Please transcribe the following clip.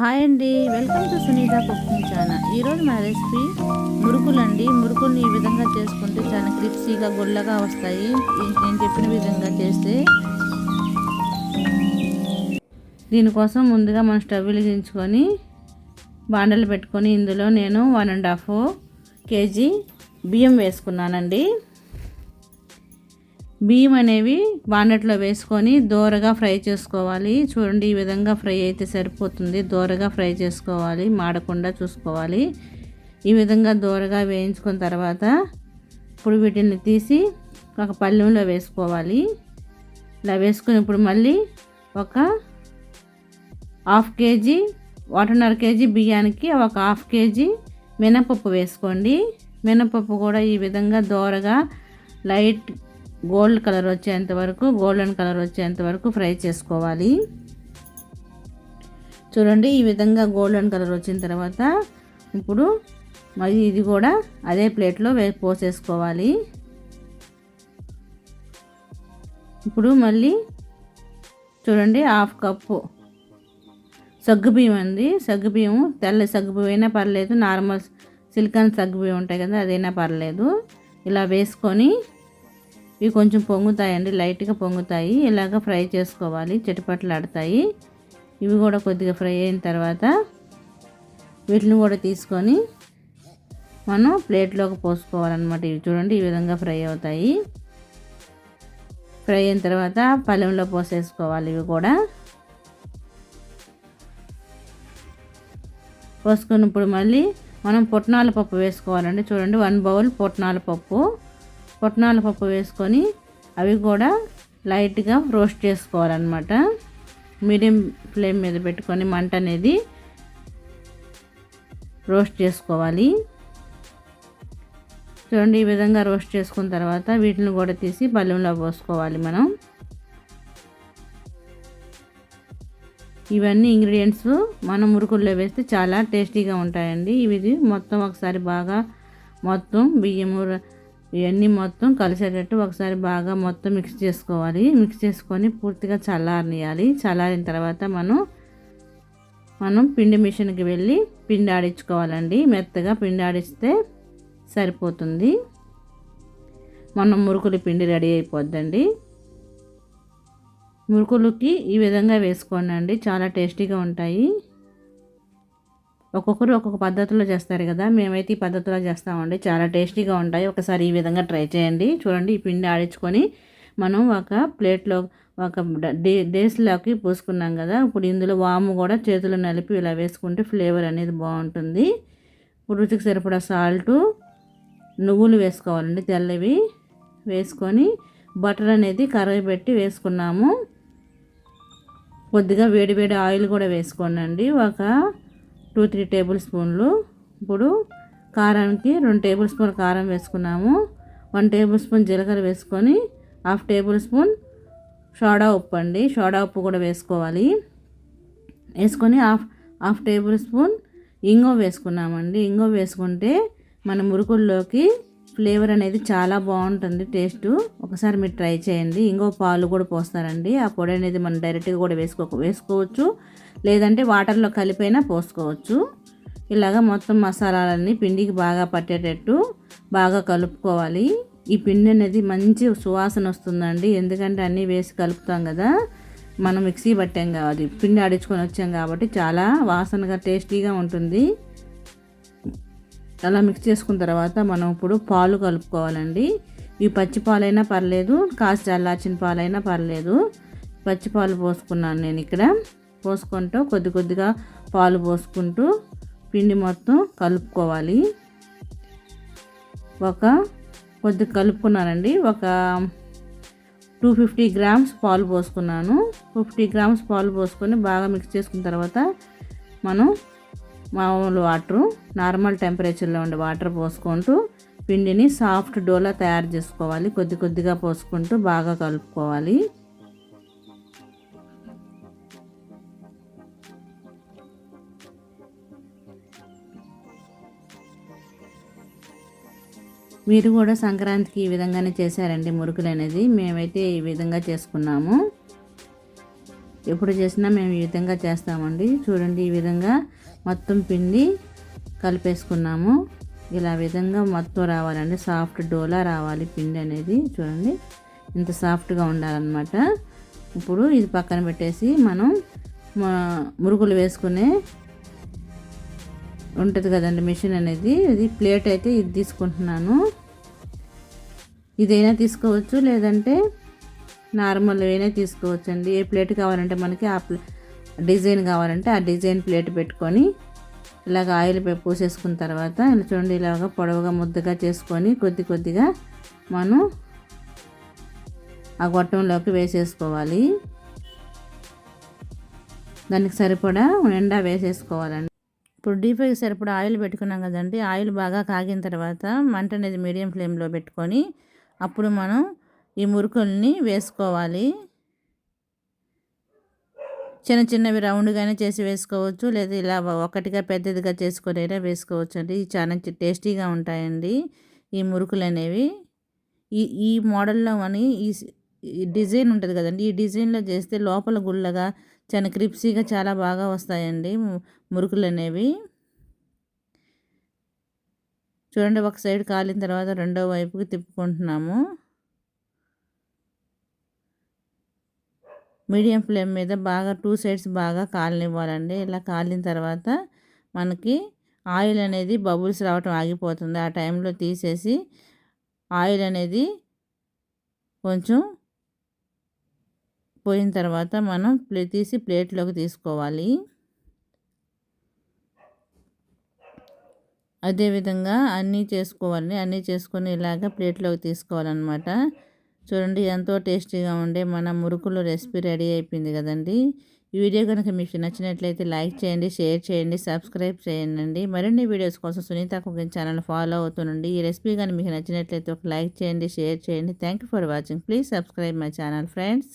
Hi అండి. Welcome to Sunitha cooking channel. ఈరోజు మా రెసిపీ మురుకులండి. మురుకుల్ని ఈ విధంగా చేసుకుంటే చాలా క్రిప్సీగా గుల్లగా వస్తాయి. నేను చెప్పిన విధంగా చేస్తే దీనికోసం ముందుగా మనం స్టవ్ వెలిగించుకొని బాండలు పెట్టుకొని ఇందులో నేను వన్ అండ్ హాఫ్ కేజీ బియ్యం వేసుకున్నానండి. బియ్యం అనేవి బాండట్లో వేసుకొని దోరగా ఫ్రై చేసుకోవాలి. చూడండి ఈ విధంగా ఫ్రై అయితే సరిపోతుంది. దోరగా ఫ్రై చేసుకోవాలి. మాడకుండా చూసుకోవాలి. ఈ విధంగా దోరగా వేయించుకున్న తర్వాత ఇప్పుడు వీటిని తీసి ఒక పళ్ళెంలో వేసుకోవాలి. ఇలా వేసుకుని ఇప్పుడు మళ్ళీ ఒక హాఫ్ కేజీ ఒకటిన్నర కేజీ బియ్యానికి ఒక హాఫ్ కేజీ మినపప్పు వేసుకోండి. మినపప్పు కూడా ఈ విధంగా దోరగా లైట్ గోల్డ్ కలర్ వచ్చేంత వరకు గోల్డెన్ కలర్ వచ్చేంత వరకు ఫ్రై చేసుకోవాలి. చూడండి ఈ విధంగా గోల్డెన్ కలర్ వచ్చిన తర్వాత ఇప్పుడు మరి ఇది కూడా అదే ప్లేట్లో వే పోసేసుకోవాలి. ఇప్పుడు మళ్ళీ చూడండి హాఫ్ కప్పు సగ్గుబియ్యం అండి సగ్గుబియ్యం తెల్ల సగ్గుబియ్యం అయినా పర్లేదు నార్మల్ సిలికాన్ సగ్గుబియ్యం ఉంటాయి కదా అదైనా పర్లేదు. ఇలా వేసుకొని ఇవి కొంచెం పొంగుతాయండి లైట్గా పొంగుతాయి. ఇలాగ ఫ్రై చేసుకోవాలి. చిటపట్లాడతాయి ఇవి కూడా కొద్దిగా ఫ్రై అయిన తర్వాత వీటిని కూడా తీసుకొని మనం ప్లేట్లోకి పోసుకోవాలన్నమాట. ఇవి చూడండి ఈ విధంగా ఫ్రై అవుతాయి. ఫ్రై అయిన తర్వాత పళ్ళెంలో పోసేసుకోవాలి ఇవి కూడా. పోసుకున్నప్పుడు మళ్ళీ మనం పుట్నాల పప్పు వేసుకోవాలండి. చూడండి వన్ బౌల్ పుట్నాల పప్పు. పుట్నాల పప్పు వేసుకొని అవి కూడా లైట్గా రోస్ట్ చేసుకోవాలన్నమాట. మీడియం ఫ్లేమ్ మీద పెట్టుకొని మంట అనేది రోస్ట్ చేసుకోవాలి. చూడండి ఈ విధంగా రోస్ట్ చేసుకున్న తర్వాత వీటిని కూడా తీసి బల్లెంలో పోసుకోవాలి మనం. ఇవన్నీ ఇంగ్రీడియంట్స్ మనం మురుకుల్లో వేస్తే చాలా టేస్టీగా ఉంటాయండి. ఇవి మొత్తం ఒకసారి బాగా మొత్తం బియ్యము ఇవన్నీ మొత్తం కలిసేటట్టు ఒకసారి బాగా మొత్తం మిక్స్ చేసుకోవాలి. మిక్స్ చేసుకొని పూర్తిగా చల్లారనియాలి చల్లారిన తర్వాత మనం మనం పిండి మిషన్కి వెళ్ళి పిండి ఆడించుకోవాలండి. మెత్తగా పిండి ఆడిస్తే సరిపోతుంది. మనం మురుకులు పిండి రెడీ అయిపోద్దండి. మురుకులకి ఈ విధంగా వేసుకోండి అండి. చాలా టేస్టీగా ఉంటాయి. ఒక్కొక్కరు ఒక్కొక్క పద్ధతిలో చేస్తారు కదా. మేమైతే ఈ పద్ధతిలో చేస్తామండి. చాలా టేస్టీగా ఉంటాయి. ఒకసారి ఈ విధంగా ట్రై చేయండి. చూడండి ఈ పిండి ఆడించుకొని మనం ఒక ప్లేట్లో ఒక డే డేస్లోకి పోసుకున్నాం కదా. ఇప్పుడు ఇందులో వాము కూడా చేతులు నలిపి ఇలా వేసుకుంటే ఫ్లేవర్ అనేది బాగుంటుంది. ఇప్పుడు రుచికి సరిపడా సాల్టు నువ్వులు వేసుకోవాలండి తెల్లవి. వేసుకొని బటర్ అనేది కరగబెట్టి వేసుకున్నాము. కొద్దిగా వేడి వేడి ఆయిల్ కూడా వేసుకోనండి. ఒక టూ త్రీ టేబుల్ స్పూన్లు. ఇప్పుడు కారానికి రెండు టేబుల్ స్పూన్ కారం వేసుకున్నాము. వన్ టేబుల్ స్పూన్ జీలకర్ర వేసుకొని హాఫ్ టేబుల్ స్పూన్ సోడా ఉప్పు అండి. సోడా ఉప్పు కూడా వేసుకోవాలి. వేసుకొని హాఫ్ హాఫ్ టేబుల్ స్పూన్ ఇంగో వేసుకున్నామండి. ఇంగో వేసుకుంటే మన మురుకుల్లోకి ఫ్లేవర్ అనేది చాలా బాగుంటుంది టేస్ట్. ఒకసారి మీరు ట్రై చేయండి. ఇంకో పాలు కూడా పోస్తారండి. ఆ పొడి అనేది మనం డైరెక్ట్గా కూడా వేసుకో వేసుకోవచ్చు. లేదంటే వాటర్లో కలిపైనా పోసుకోవచ్చు. ఇలాగ మొత్తం మసాలాలన్నీ పిండికి బాగా పట్టేటట్టు బాగా కలుపుకోవాలి. ఈ పిండి అనేది మంచి సువాసన వస్తుందండి. ఎందుకంటే అన్నీ వేసి కలుపుతాం కదా. మనం మిక్సీ పట్టాం కాదు పిండి ఆడించుకొని వచ్చాం కాబట్టి చాలా వాసనగా టేస్టీగా ఉంటుంది. అలా మిక్స్ చేసుకున్న తర్వాత మనం ఇప్పుడు పాలు కలుపుకోవాలండి. ఈ పచ్చి పాలైనా పర్లేదు కాస్త చల్లార్చిన పాలైనా పర్లేదు. పచ్చి పాలు పోసుకున్నాను నేను ఇక్కడ. పోసుకుంటూ కొద్ది కొద్దిగా పాలు పోసుకుంటూ పిండి మొత్తం కలుపుకోవాలి. ఒక కొద్ది కలుపుకున్నానండి. ఒక టూ ఫిఫ్టీ గ్రామ్స్ పాలు పోసుకున్నాను. ఫిఫ్టీ గ్రామ్స్ పాలు పోసుకొని బాగా మిక్స్ చేసుకున్న తర్వాత మనం మామూలు వాటరు నార్మల్ టెంపరేచర్లో ఉండే వాటర్ పోసుకుంటూ పిండిని సాఫ్ట్ డోలా తయారు చేసుకోవాలి. కొద్ది కొద్దిగా పోసుకుంటూ బాగా కలుపుకోవాలి. మీరు కూడా సంక్రాంతికి ఈ విధంగానే చేశారండి మురుకులు అనేది. మేమైతే ఈ విధంగా చేసుకున్నాము. ఎప్పుడు చేసినా మేము ఈ విధంగా చేస్తామండి. చూడండి ఈ విధంగా మొత్తం పిండి కలిపేసుకున్నాము. ఇలా విధంగా మొత్తం రావాలండి. సాఫ్ట్ డోలా రావాలి పిండి అనేది. చూడండి ఇంత సాఫ్ట్గా ఉండాలన్నమాట. ఇప్పుడు ఇది పక్కన పెట్టేసి మనం మురుగులు వేసుకునే ఉంటుంది కదండి మిషన్ అనేది. ఇది ప్లేట్ అయితే ఇది తీసుకుంటున్నాను. ఇదైనా తీసుకోవచ్చు లేదంటే నార్మల్ అయినా తీసుకోవచ్చు అండి ఏ ప్లేట్ కావాలంటే మనకి ఆ డిజైన్ కావాలంటే ఆ డిజైన్ ప్లేట్ పెట్టుకొని ఇలాగ ఆయిల్ పోసేసుకున్న తర్వాత ఇలా చూడండి ఇలాగ పొడవుగా ముద్దగా చేసుకొని కొద్ది కొద్దిగా మనం ఆ గొట్టంలోకి వేసేసుకోవాలి. దానికి సరిపడా ఎండా వేసేసుకోవాలండి. ఇప్పుడు డీప్ సరిపడా ఆయిల్ పెట్టుకున్నాం కదండి ఆయిల్ బాగా కాగిన తర్వాత మంట అనేది మీడియం ఫ్లేమ్లో పెట్టుకొని అప్పుడు మనం ఈ మురుకుల్ని వేసుకోవాలి. చిన్న చిన్నవి రౌండ్గానే చేసి వేసుకోవచ్చు లేదా ఇలా ఒకటిగా పెద్దదిగా చేసుకునేలా వేసుకోవచ్చు అండి చాలా టేస్టీగా ఉంటాయండి ఈ మురుకులు అనేవి. ఈ ఈ మోడల్లో అని ఈ డిజైన్ ఉంటుంది కదండి ఈ డిజైన్లో చేస్తే లోపల గుళ్ళగా చాలా క్రిప్సీగా చాలా బాగా వస్తాయండి మురుకులు అనేవి చూడండి ఒక సైడ్ కాలిన తర్వాత రెండో వైపుకి తిప్పుకుంటున్నాము. మీడియం ఫ్లేమ్ మీద బాగా టూ సైడ్స్ బాగా కాలనివ్వాలండి. ఇలా కాలిన తర్వాత మనకి ఆయిల్ అనేది బబుల్స్ రావటం ఆగిపోతుంది. ఆ టైంలో తీసేసి ఆయిల్ అనేది కొంచెం పోయిన తర్వాత మనం ప్లే తీసి ప్లేట్లోకి తీసుకోవాలి. అదేవిధంగా అన్నీ చేసుకోవాలి. అన్నీ చేసుకొని ఇలాగ ప్లేట్లోకి తీసుకోవాలన్నమాట. చూడండి ఎంతో టేస్టీగా ఉండే మన మురుకులు రెసిపీ రెడీ అయిపోయింది కదండి. ఈ వీడియో కనుక మీకు నచ్చినట్లయితే లైక్ చేయండి షేర్ చేయండి సబ్స్క్రైబ్ చేయండి. మరిన్ని వీడియోస్ కోసం సునీత కుకింగ్ ఛానల్ ఫాలో అవుతుండండి ఈ రెసిపీ కానీ మీకు నచ్చినట్లయితే ఒక లైక్ చేయండి షేర్ చేయండి. Thank for watching. Please subscribe my channel friends.